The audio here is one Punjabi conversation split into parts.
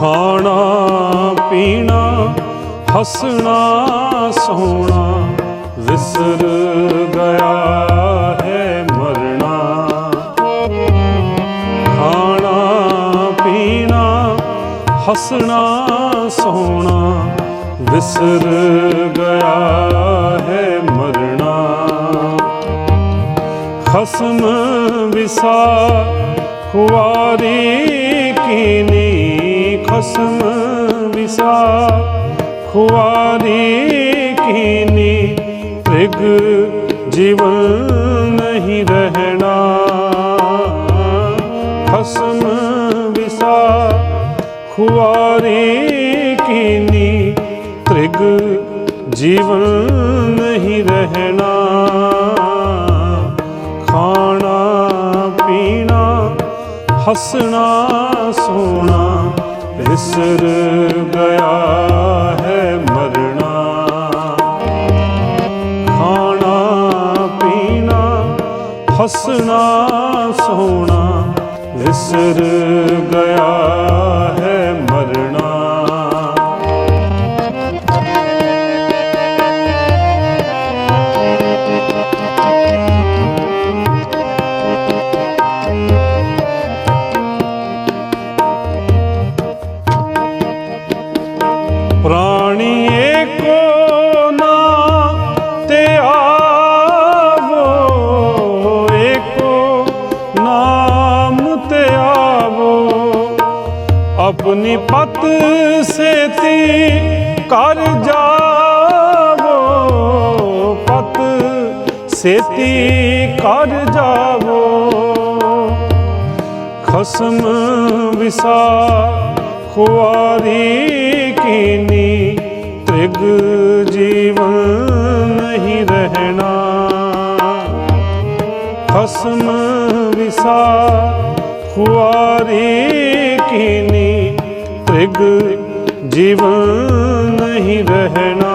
ਖਾਣਾ, ਪੀਣਾ, ਹੱਸਣਾ, ਸੋਣਾ, ਵਿਸਰ ਗਿਆ ਹੈ ਮਰਨਾ। ਖਾਣਾ, ਪੀਣਾ, ਹੱਸਣਾ, ਸੋਣਾ, ਵਿਸਰ ਗਿਆ ਹੈ ਮਰਨਾ। ਖਸਮ ਵਿਸਾ ਖੁਆਰੀ ਕੀਨੀ ਖਸਮ ਵਿਸਾ ਖੁਆਰੀ ਕੀਨੀ, ਤ੍ਰਿਗ ਜੀਵਨ ਨਹੀਂ ਰਹਿਣਾ। ਖਸਮ ਵਿਸਾ ਖੁਆਰੀ ਕੀਨੀ, ਤ੍ਰਿਗ ਜੀਵਨ ਨਹੀਂ ਰਹਿਣਾ। ਖਾਣਾ, ਪੀਣਾ, ਹੱਸਣਾ, ਸੋਣਾ ਵਿਸਰ ਗਿਆ ਹੈ ਮਰਨਾ। ਖਾਣਾ ਪੀਣਾ ਹੱਸਣਾ ਸੋਣਾ ਵਿਸਰ ਗਿਆ ਹੈ ਆਪਣੀ ਪਤ ਸੇਤੀ ਕਰ ਜਾਵੋ, ਪਤ ਸੇਤੀ ਕਰ ਜਾਵੋ। ਖਸਮ ਵਿਸਾ ਖੁਆਰੀ ਕੀਨੀ, ਤ੍ਰਿਗ ਜੀਵਨ ਨਹੀਂ ਰਹਿਣਾ। ਖਸਮ ਵਿਸਾ ਖੁਆਰੀ ਕੀਨੀ ਤ੍ਰਿਗ ਜੀਵਨ ਨਹੀਂ ਰਹਿਣਾ।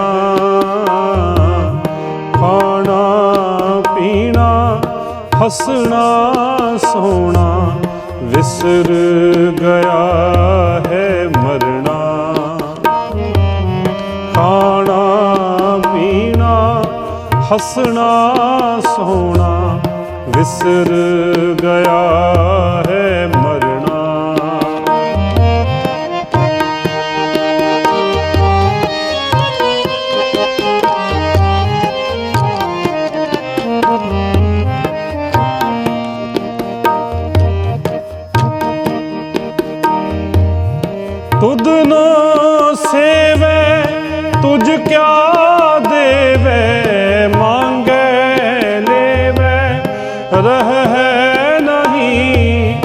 ਖਾਣਾ, ਪੀਣਾ, ਹੱਸਣਾ, ਸੋਣਾ, ਵਿਸਰ ਗਿਆ ਹੈ ਮਰਨਾ। ਖਾਣਾ, ਪੀਣਾ, ਹੱਸਣਾ, ਸੋਣਾ, ਵਿਸਰ ਗਿਆ ਕਿਆ ਦੇਵੇ, ਮੰਗੇ ਲੇਵੇ, ਰਹਿ ਨਹੀਂ।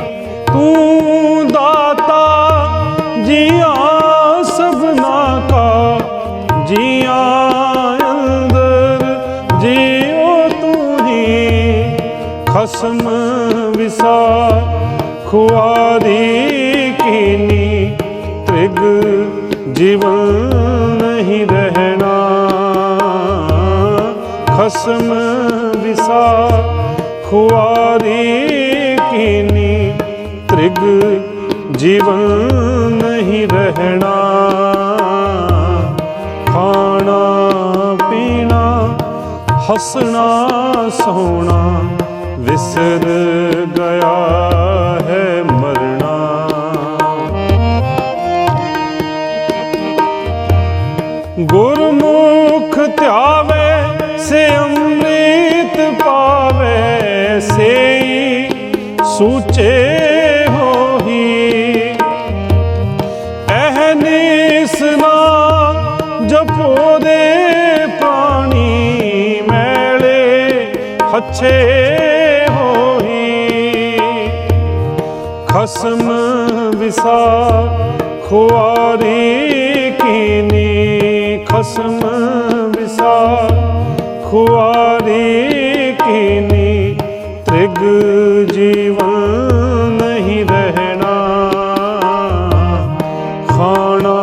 ਤੂੰ ਦਾਤਾ, ਜੀਆਂ ਸਭਨਾ ਕਾ ਜੀਆਂ ਅੰਦਰ ਜੀਓ ਤੂੰ ਹੀ। ਖਸਮ ਵਿਸਾ ਖੁਆਰੀ ਕੀਨੀ, ਤ੍ਰਿਗ ਜੀਵਨ ਨਹੀਂ ਰਹਿਣਾ ਖਸਮ ਵਿਸਾ ਖੁਆਰੀ ਕੀਨੀ, ਤ੍ਰਿਗ ਜੀਵਨ ਨਹੀਂ ਰਹਿਣਾ। ਖਾਣਾ, ਪੀਣਾ, ਹੱਸਣਾ, ਸੋਣਾ, ਵਿਸਰ ਗਿਆ ਹੈ ਮਰਨਾ। ਗੁਰਮੁਖ ਧਿਆਵੇ ਸੇ ਅੰਮ੍ਰਿਤ ਪਾਵੇ ਸੇਈ, ਸੂਚੇ ਹੋਹੀ। ਅਹਨਿਸ ਨਾ ਜਪੋ ਦੇ ਪਾਣੀ ਮੈਲੇ ਹੱਛੇ ਹੋਹੀ। ਖਸਮ ਵਿਸਾ ਖੁਆਰੀ ਕੀਨੀ, ਖਸਮ ਵਿਸਾ ਖੁਆਰੀ ਕੀਨੀ ਤ੍ਰਿਗ ਜੀਵਨ ਨਹੀਂ ਰਹਿਣਾ। ਖਾਣਾ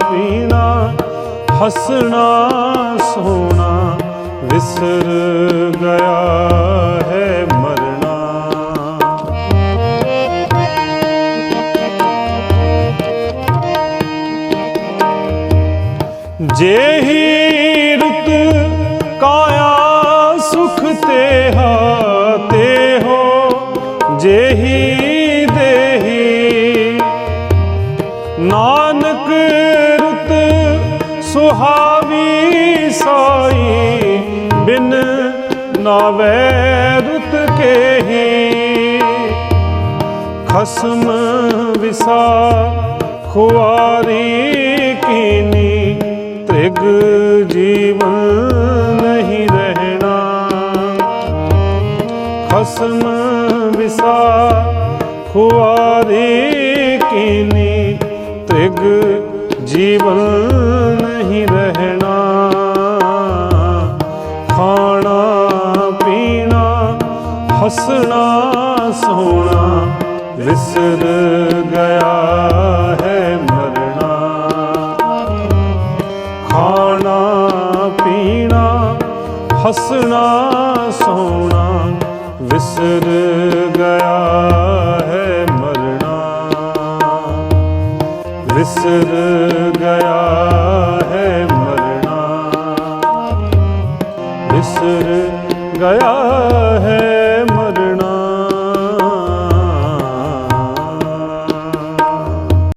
ਪੀਣਾ ਹੱਸਣਾ ਸੋਣਾ ਵਿਸਰ ਤੇ ਹਾਤੇ ਹੋ, ਜੇਹੀ ਦੇਹੀ। ਨਾਨਕ ਰੁਤ ਸੁਹਾਵੀ ਸਾਈ, ਬਿਨ ਨਾਵੇ ਰੁਤ ਖਸਮ ਵਿਸਾ ਖੁਆਰੀ ਕੀਨੀ, ਤ੍ਰਿਗ ਜੀਵਨ ਖਸਮ ਵਿਸਾ ਖੁਆਰੀ ਕੀਨੀ, ਤ੍ਰਿਗ ਜੀਵਨ ਨਹੀਂ ਰਹਿਣਾ। ਖਾਣਾ, ਪੀਣਾ, ਹੱਸਣਾ, ਸੋਣਾ, ਵਿਸਰ ਗਿਆ ਹੈ ਮਰਨਾ। ਖਾਣਾ, ਪੀਣਾ, ਹੱਸਣਾ, ਸੋਣਾ ਵਿਸਰ ਗਿਆ ਹੈ ਮਰਨਾ। ਵਿਸਰ ਗਿਆ